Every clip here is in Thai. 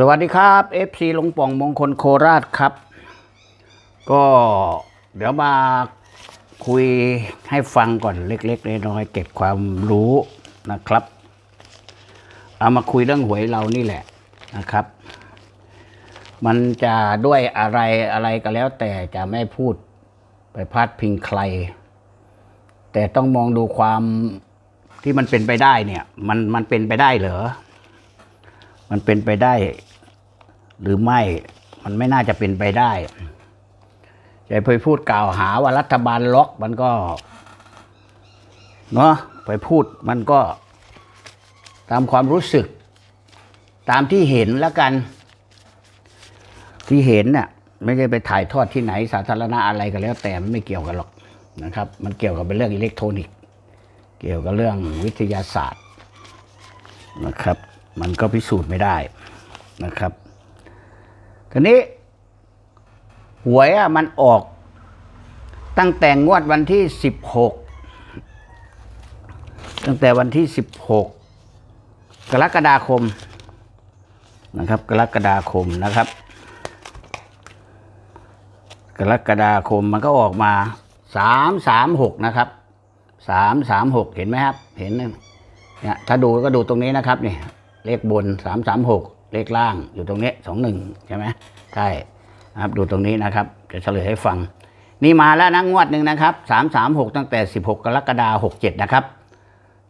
สวัสดีครับ FC หลงป่องมงคลโคราชครับ ก็เดี๋ยวมาคุยให้ฟังก่อนเล็กๆน้อยๆเก็บความรู้นะครับ เอามาคุยเรื่องหวยเรานี่แหละนะครับ มันจะด้วยอะไรอะไรก็แล้วแต่จะไม่พูดไปพาดพิงใคร แต่ต้องมองดูความที่มันเป็นไปได้เนี่ย มันมันเป็นไปได้เหรอมันเป็นไปได้ หรือไม่มันไม่น่าจะเป็นไปได้จะไปพูดกล่าวหาว่ารัฐบาลล็อกมันก็เนาะไปพูดมันก็ ตามความรู้สึก ตามที่เห็นแล้วกัน ที่เห็นน่ะไม่ได้ไปถ่ายทอดที่ไหนสาธารณะอะไรก็แล้ว แต่มันไม่เกี่ยวกันหรอกนะครับ มันเกี่ยวกับเป็นเรื่องอิเล็กทรอนิกส์ เกี่ยวกับเรื่องวิทยาศาสตร์นะครับ มันก็พิสูจน์ไม่ได้นะครับ ทีนี้ หวยอะมันออก ตั้งแต่งวดวันที่สิบหกตั้งแต่วันที่สิบหกกรกฎาคมนะครับ กรกฎาคมนะครับ กรกฎาคมมันก็ออกมาสามสามหกนะครับสามสามหกเห็นไหมครับ เห็นเนี่ยถ้าดูก็ดูตรงนี้นะครับนี่เลขบนสามสามหก เลขล่างอยู่ตรงนี้สองหนึ่งใช่ไหมใช่ครับดูตรงนี้นะครับจะเฉลยให้ฟัง นี่มาแล้วนะงวดหนึ่งนะครับสามสามหกตั้งแต่สิบหกกรกฎาหกเจ็ดนะครับ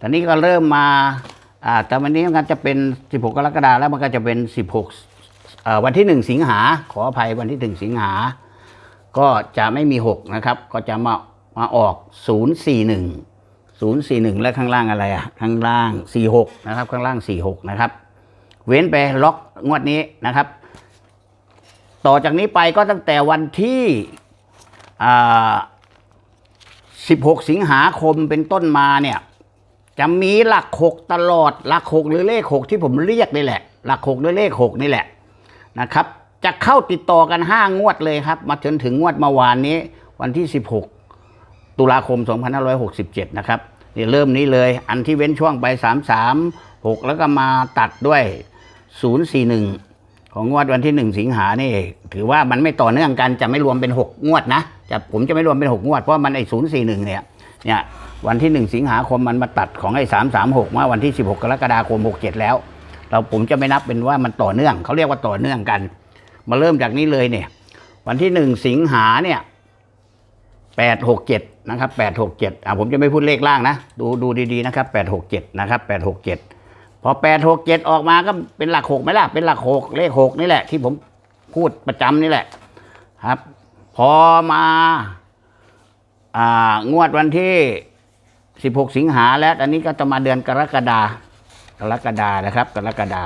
ตอนนี้ก็เริ่มมาอ่าแต่วันนี้มันจะเป็น16กกรกฎาคมแล้วมันก็จะเป็น16เอ่อวันที่1สิงหาขออภัยวันที่1สิงหา ก็จะไม่มี6นะครับ ก็จะมามาออก041 041และข้างล่างอะไรอะข้างล่าง46นะครับ ข้างล่าง46นะครับ เว้นไปล็อกงวดนี้นะครับ ต่อจากนี้ไปก็ตั้งแต่วันที่16 สิงหาคมเป็นต้นมาเนี่ยจะมีหลักหกตลอดหลักหกหรือเลขหกที่ผมเรียกนี่แหละ หลักหกหรือเลขหกนี่แหละนะครับ จะเข้าติดต่อกันห้างวดเลยครับ มาจนถึงงวดเมื่อวานนี้ วันที่ 16 ตุลาคม 2567 นะครับนี่เริ่มนี้เลย อันที่เว้นช่วงไป 336 แล้วก็มาตัดด้วย 041 ของงวดวันที่ 1 สิงหานี่ถือว่ามันไม่ต่อเนื่องกันจะไม่รวมเป็น 6 งวดนะจะผมจะไม่รวมเป็น 6 งวดเพราะมันไอ้041 เนี่ยเนี่ยวันที่ 1 สิงหาคมมันมาตัดของไอ้336มาวันที่ 16 กรกฎาคม 67 แล้ว เราผมจะไม่นับเป็นว่ามันต่อเนื่องเขาเรียกว่าต่อเนื่องกัน มาเริ่มจากนี้เลยเนี่ย วันที่ 1 สิงหาเนี่ย867นะครับ867อ่าผมจะไม่พูดเลขล่างนะ ดูดูดีๆนะครับ867นะครับ867 อ867ออกมาก็เป็นหลัก6ไหมล่ะ เป็นหลัก6เลข6นี่แหละ ที่ผมพูดประจำนี่แหละ ครับ พอมาอ่างวดวันที่16สิงหาแล้ว อันนี้ก็จะมาเดือนกรกฎากรกฎานะครับ กรกฎา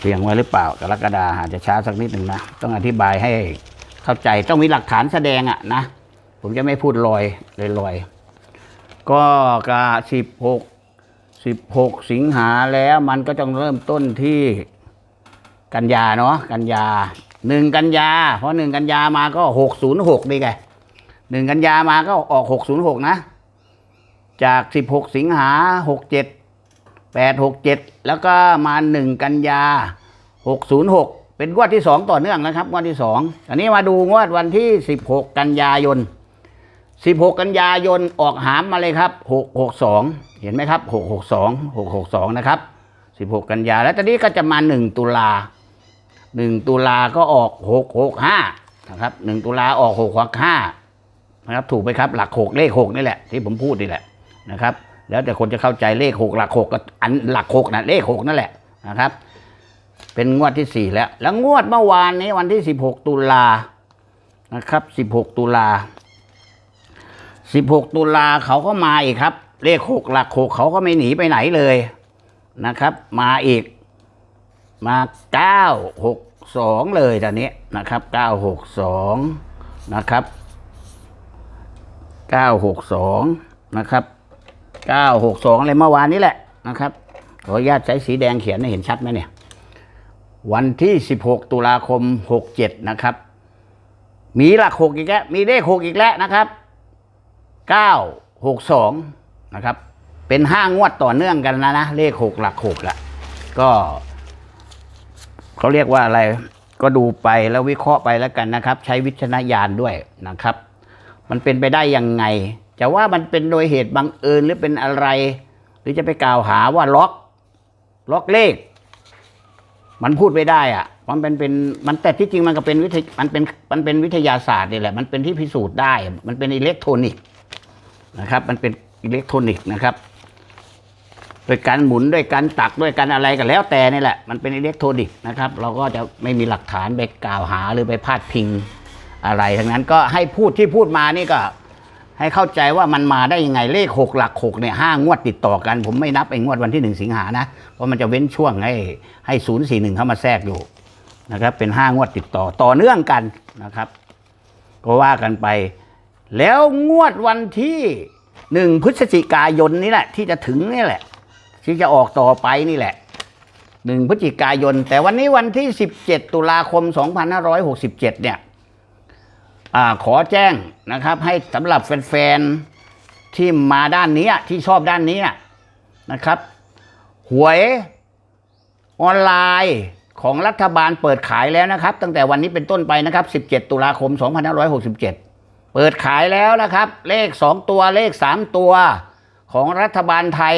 เพียงไว้หรือเปล่ากรกฎาอาจจะช้าสักนิดหนึ่งนะต้องอธิบายให้เข้าใจต้องมีหลักฐานแสดงอะนะผมจะไม่พูดลอยเลยลอยก็กะ16 16 สิงหาแล้วมันก็ต้องเริ่มต้นที่กันยาเนาะกันยาหนึ่งกันยา เพราะหนึ่งกันยามาก็606ดีไงหนึ่งกันยามาก็ออกหกศูนย์หกนะ จากสิบหกสิงหาหกเจ็ดแปดหกเจ็ดแล้วก็มาหนึ่งกันยาหกศูนย์หกเป็นงวดที่สองต่อเนื่องนะครับงวดที่สองอันนี้มาดูงวดวันที่สิบหกกันยายน สิบหกกันยายนออกหามมาเลยครับหกหกสองเห็นไหมครับหกหกสองหกหกสองนะครับสิบหกกันยาแล้วตอนนี้ก็จะมาหนึ่งตุลาหนึ่งตุลาก็ออกหกหกห้านะครับหนึ่งตุลาออกหกหกห้านะครับ ถูกไหมครับ หลักหกเลขหกนี่แหละ ที่ผมพูดนี่แหละนะครับ แล้วแต่คนจะเข้าใจเลขหกหลักหกก็อันหลักหกนะเลขหกนั่นแหละนะครับ เป็นงวดที่สี่แล้ว แล้วงวดเมื่อวานนี้วันที่สิบหกตุลา นะครับสิบหกตุลา สิบหกตุลาเขาก็มาอีกครับ เลขหกหลักหกเขาก็ไม่หนีไปไหนเลยนะครับ มาอีกมาเก้าหกสองเลยตอนนี้นะครับเก้าหกสองนะครับเก้าหกสองนะครับเก้าหกสองอะไรเมื่อวานนี้แหละนะครับขออนุญาตใช้สีแดงเขียนให้เห็นชัดไหมเนี่ย วันที่สิบหกตุลาคมหกเจ็ดนะครับ มีหลักหกอีกแล้วมีเลขหกอีกแล้วนะครับ เก้าหกสองนะครับ เป็นห้างวดต่อเนื่องกันนะนะ เลขหกหลักหกละก็เขาเรียกว่าอะไรก็ดูไปแล้ววิเคราะห์ไปแล้วกันนะครับ ใช้วิจารณญาณด้วยนะครับ มันเป็นไปได้ยังไง จะว่ามันเป็นโดยเหตุบังเอิญหรือเป็นอะไร หรือจะไปกล่าวหาว่าล็อก ล็อกเลข มันพูดไม่ได้อะมันเป็นเป็นมันแต่ที่จริงมันก็เป็นวิทยมันเป็นมันเป็นวิทยาศาสตร์นี่แหละ มันเป็นที่พิสูจน์ได้ มันเป็นอิเล็กทรอนิกส์ นะครับ มันเป็นอิเล็กทรอนิกส์นะครับโดยการหมุนด้วยการตักด้วยการอะไรกันแล้วแต่นี่แหละ มันเป็นอิเล็กทรอนิกส์นะครับ เราก็จะไม่มีหลักฐานไปกล่าวหาหรือไปพาดพิงอะไร ทั้งนั้นก็ให้พูดที่พูดมานี่ก็ให้เข้าใจว่ามันมาได้ยังไงเลขหกหลักหกเนี่ยห้างวดติดต่อกัน ผมไม่นับไอ้งวดวันที่หนึ่งสิงหานะ เพราะมันจะเว้นช่วงให้ให้ศูนย์สี่หนึ่งเข้ามาแทรกอยู่นะครับ เป็นห้างวดติดต่อต่อเนื่องกันนะครับ ก็ว่ากันไป แล้วงวดวันที่หนึ่งพฤศจิกายนนี่แหละ ที่จะถึงนี่แหละ ที่จะออกต่อไปนี่แหละหนึ่งพฤศจิกายน แต่วันนี้วันที่ 17 ตุลาคม 2567 เนี่ยอขอแจ้งนะครับให้สำหรับแฟนๆ ที่มาด้านนี้ที่ชอบด้านนี้นะครับ หวยออนไลน์ของรัฐบาลเปิดขายแล้วนะครับ ตั้งแต่วันนี้เป็นต้นไปนะครับ 17 ตุลาคม 2567 เปิดขายแล้วนะครับ เลข 2 ตัวเลข 3 ตัว ของรัฐบาลไทย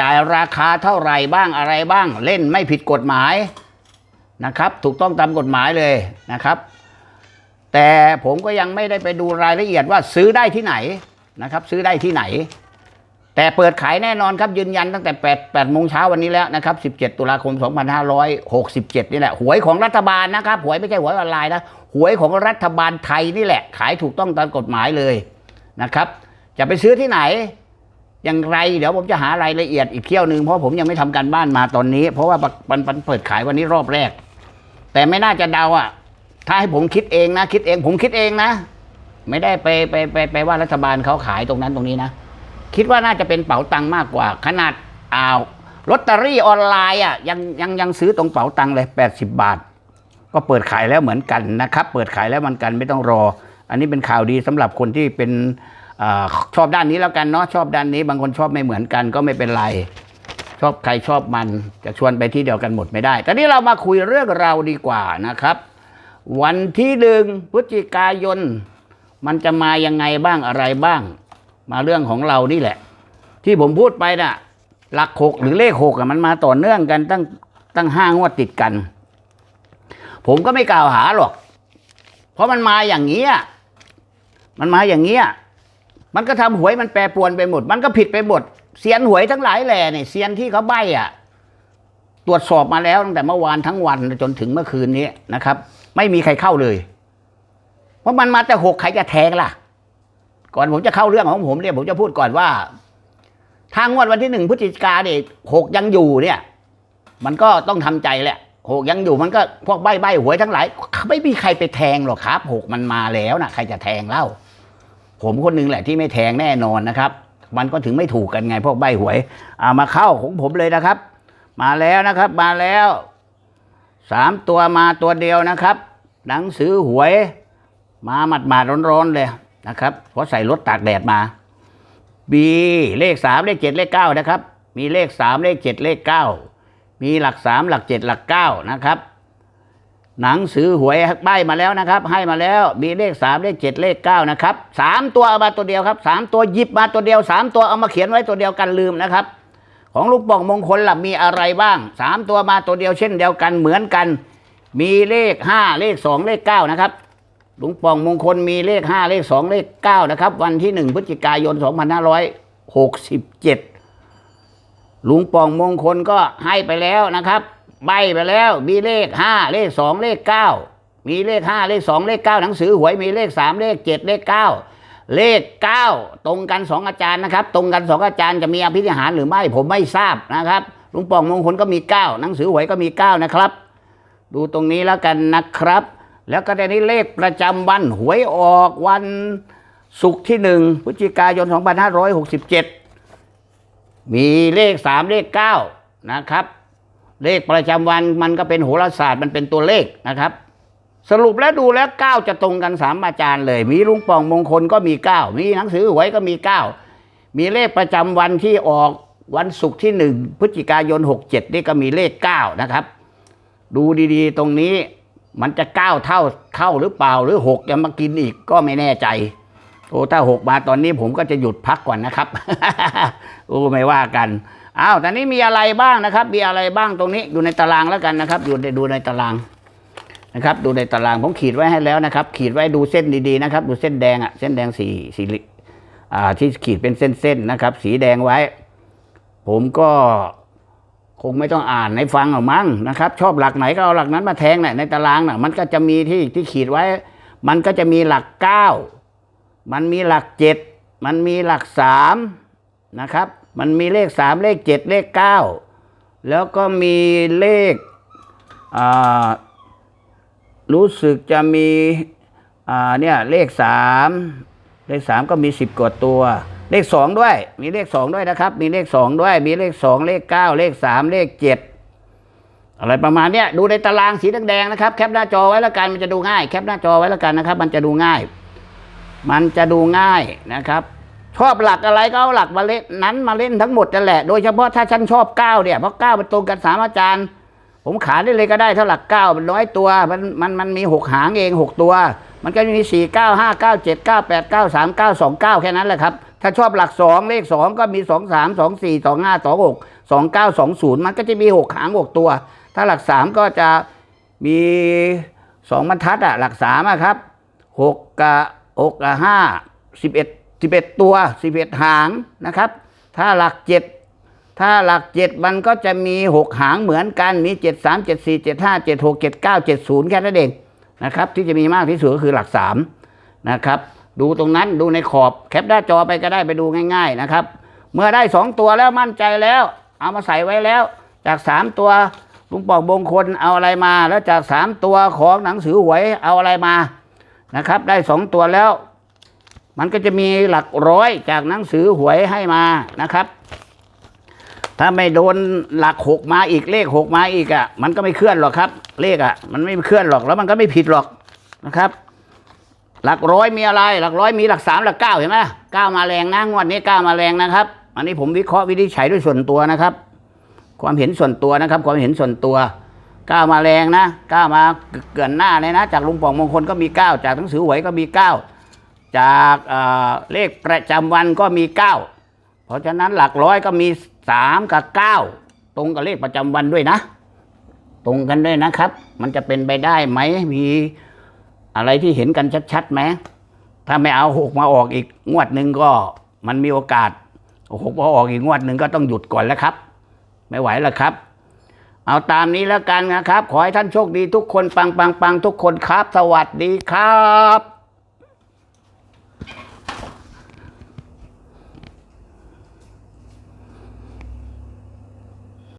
จ่ายราคาเท่าไหร่บ้างอะไรบ้าง เล่นไม่ผิดกฎหมายนะครับ ถูกต้องตามกฎหมายเลยนะครับ แต่ผมก็ยังไม่ได้ไปดูรายละเอียดว่าซื้อได้ที่ไหนนะครับ ซื้อได้ที่ไหน แต่เปิดขายแน่นอนครับยืนยันตั้งแต่8 8โมงเช้าวันนี้แล้วนะครับ 17 ตุลาคม 2567 นี่แหละหวยของรัฐบาลนะครับหวยไม่ใช่หวยออนไลน์นะ หวยของรัฐบาลไทยนี่แหละ ขายถูกต้องตามกฎหมายเลยนะครับ จะไปซื้อที่ไหน อย่างไร เดี๋ยวผมจะหารายละเอียดอีกเที่ยวหนึ่งเพราะผมยังไม่ทำการบ้านมาตอนนี้ เพราะว่ามันเปิดขายวันนี้รอบแรก แต่ไม่น่าจะเดาอะ ถ้าให้ผมคิดเองนะ คิดเองผมคิดเองนะ ไม่ได้ไปไปไปไปว่ารัฐบาลเขาขายตรงนั้นตรงนี้นะคิดว่าน่าจะเป็นเป๋าตังค์มากกว่า ขนาดอ้าวลอตเตอรี่ออนไลน์อะยังยังยังซื้อตรงเป๋าตังค์เลย 80 บาท ก็เปิดขายแล้วเหมือนกันนะครับ เปิดขายแล้วมือนกันไม่ต้องรอ อันนี้เป็นข่าวดีสำหรับคนที่เป็นอชอบด้านนี้แล้วกันเนาะชอบด้านนี้บางคนชอบไม่เหมือนกันก็ไม่เป็นไร ชอบใครชอบมันจะชวนไปที่เดียวกันหมดไม่ได้ต่นี้เรามาคุยเรื่องเราดีกว่านะครับ วันที่หนึ่งพฤศจิกายน มันจะมายังไงบ้างอะไรบ้าง มาเรื่องของเรานี่แหละ ที่ผมพูดไปน่ะหลักหกหรือเลขหกมันมาต่อเนื่องกันตั้งตั้งห้างวดติดกัน ผมก็ไม่กล่าวหาหรอก เพราะมันมาอย่างนี้มันมาอย่างนี้มันก็ทำหวยมันแปรปรวนไปหมด มันก็ผิดไปหมดเซียนหวยทั้งหลายแหล่เนี่ยเซียนที่เขาใบ้อะตรวจสอบมาแล้วตั้งแต่เมื่อวานทั้งวันจนถึงเมื่อคืนนี้นะครับ ไม่มีใครเข้าเลย เพราะมันมาแต่หกใครจะแทงล่ะ ก่อนผมจะเข้าเรื่องของผมเนี่ยผมจะพูดก่อนว่า ทางงวดวันที่หนึ่งพฤศจิกาเนี่ยหกยังอยู่เนี่ย มันก็ต้องทำใจแหละ หกยังอยู่มันก็พวกใบใบหวยทั้งหลายไม่มีใครไปแทงหรอกครับหกมันมาแล้วนะใครจะแทงเล่า ผมคนนึงแหละที่ไม่แทงแน่นอนนะครับ มันก็ถึงไม่ถูกกันไง พวกใบหวยเอามาเข้าของผมเลยนะครับ มาแล้วนะครับ มาแล้วสามตัวมาตัวเดียวนะครับ หนังสือหวย มาหมาดหมาดร้อนๆเลยนะครับเพราะใส่รถตากแดดมาบีเลขสามเลขเจ็ดเลขเก้านะครับ มีเลขสามเลขเจ็ดเลขเก้า มีหลักสามหลักเจ็ดหลักเก้านะครับ หนังสือหวยใบมาแล้วนะครับ ให้มาแล้วมีเลขสามเลขเจ็ดเลขเก้านะครับสามตัวเอามาตัวเดียวครับสามตัวหยิบมาตัวเดียวสามตัวเอามาเขียนไว้ตัวเดียวกันลืมนะครับ ของลูกป่องมงคลล่ะมีอะไรบ้างสามตัวมาตัวเดียวเช่นเดียวกันเหมือนกัน มีเลขห้าเลขสองเลขเก้านะครับลุงป่องมงคลมีเลขห้าเลขสองเลขเก้านะครับ วันที่หนึ่งพฤศจิกายนสองพันห้าร้อยหกสิบเจ็ด ลุงป่องมงคลก็ให้ไปแล้วนะครับ ใบไปแล้ว มีเลขห้าเลขสองเลขเก้ามีเลขห้าเลขสองเลขเก้าหนังสือหวยมีเลขสามเลขเจ็ดเลขเก้าเลขเก้าตรงกันสองอาจารย์นะครับ ตรงกันสองอาจารย์จะมีอภิธิหารหรือไม่ผมไม่ทราบนะครับลุงป่องมงคลก็มีเก้าหนังสือหวยก็มีเก้านะครับ ดูตรงนี้แล้วกันนะครับ แล้วก็ได้นี้เลขประจำวันหวยออกวันศุกร์ที่หนึ่งพฤศจิกายน 2567 มีเลขสามเลขเก้านะครับ เลขประจำวันมันก็เป็นโหราศาสตร์มันเป็นตัวเลขนะครับ สรุปแล้วดูแล้วเก้าจะตรงกันสามอาจารย์เลย มีลุงป่องมงคลก็มีเก้ามีหนังสือหวยก็มีเก้ามีเลขประจำวันที่ออกวันศุกร์ที่หนึ่งพฤศจิกายน67นี่ก็มีเลขเก้านะครับ ดูดีๆ ตรงนี้มันจะเก้าเท่าเข้าหรือเปล่าหรือหกจะมากินอีกก็ไม่แน่ใจ โอ้ถ้าหกมาตอนนี้ผมก็จะหยุดพักก่อนนะครับโอ้ไม่ว่ากันอ้าวตอนนี้มีอะไรบ้างนะครับ มีอะไรบ้างตรงนี้ดูในตารางแล้วกันนะครับ อยู่ในดูในตารางนะครับ ดูในตารางผมขีดไว้ให้แล้วนะครับ ขีดไว้ดูเส้นดีๆนะครับ ดูเส้นแดงอะเส้นแดงสีสีอ่าที่ขีดเป็นเส้นๆนะครับ สีแดงไว้ ผมก็คงไม่ต้องอ่านให้ฟังหรอกมั้งนะครับ ชอบหลักไหนก็เอาหลักนั้นมาแทงน่ะในตารางน่ะมันก็จะมีที่ที่ขีดไว้ มันก็จะมีหลักเก้า มันมีหลักเจ็ดมันมีหลักสามนะครับ มันมีเลขสามเลขเจ็ดเลขเก้าแล้วก็มีเลขรู้สึกจะมีเนี่ยเลขสามเลขสามก็มีสิบกว่าตัว เลขสองด้วย มีเลขสองด้วยนะครับ มีเลขสองด้วย มีเลขสองเลขเก้าเลขสามเลขเจ็ดอะไรประมาณเนี้ยดูในตารางสีแดงๆนะครับ แคปหน้าจอไว้แล้วกันมันจะดูง่าย แคปหน้าจอไว้แล้วกันนะครับ มันจะดูง่าย มันจะดูง่ายนะครับ ชอบหลักอะไรก็เอาหลักมาเล่นนั้นมาเล่นทั้งหมดนั่นแหละ โดยเฉพาะถ้าฉันชอบเก้าเนี่ยเพราะเก้ามันตรงกันสามอาจารย์ ผมขายได้เลยก็ได้ถ้าหลักเก้ามันน้อยตัว มันมันมันมีหกหางเองหกตัว มันก็มีสี่เก้าห้าเก้าเจ็ดเก้าแปดเก้าสามเก้าสองเก้าแค่นั้นแหละครับถ้าชอบหลักสองเลขสองก็มีสองสามสองสี่สองห้าสองหกสองเก้าสองศูนย์มันก็จะมีหกหางหกตัว ถ้าหลักสามก็จะมีสองบรรทัดอะหลักสามอะครับหกกับ หกกับห้าสิบเอ็ดสิบเอ็ดตัวสิบเอ็ดหางนะครับ ถ้าหลักเจ็ดถ้าหลักเจ็ดมันก็จะมีหกหางเหมือนกันมีเจ็ดสามเจ็ดสี่เจ็ดห้าเจ็ดหกเจ็ดเก้าเจ็ดศูนย์แค่นั้นเองนะครับ ที่จะมีมากที่สุดก็คือหลักสามนะครับ ดูตรงนั้นดูในขอบแคปหน้าจอไปก็ได้ไปดูง่าย ๆนะครับ เมื่อได้สองตัวแล้วมั่นใจแล้ว เอามาใส่ไว้แล้ว จากสามตัวลุงปอกบงคลเอาอะไรมา แล้วจากสามตัวของหนังสือหวยเอาอะไรมา นะครับ ได้สองตัวแล้ว มันก็จะมีหลักร้อยจากหนังสือหวยให้มานะครับ ถ้าไม่โดนหลักหกมาอีกเลขหกมาอีกอะ มันก็ไม่เคลื่อนหรอกครับ เลขอะ มันไม่เคลื่อนหรอกแล้วมันก็ไม่ผิดหรอกนะครับ หลักร้อยมีอะไร หลักร้อยมีหลักสามหลักเก้าเห็นไหมเก้ามาแรงนะงวดนี้เก้ามาแรงนะครับ อันนี้ผมวิเคราะห์วินิจฉัยด้วยส่วนตัวนะครับ ความเห็นส่วนตัวนะครับ ความเห็นส่วนตัว ก้ามาแรงนะก้ามาเกินหน้าเลยนะ จากลุงป่องมงคลก็มีเก้าจากหนังสือหวยก็มีเก้าจากเอ่อเลขประจำวันก็มีเก้าเพราะฉะนั้นหลักร้อยก็มีสามกับเก้าตรงกับเลขประจำวันด้วยนะ ตรงกันด้วยนะครับ มันจะเป็นไปได้ไหมมีอะไรที่เห็นกันชัดๆไหมถ้าไม่เอาหกมาออกอีกงวดหนึ่งก็มันมีโอกาสหกมาออกอีกงวดหนึ่งก็ต้องหยุดก่อนแล้วครับ ไม่ไหวแล้วครับ เอาตามนี้แล้วกันนะครับ ขอให้ท่านโชคดีทุกคนปังปังปังทุกคนครับ สวัสดีครับ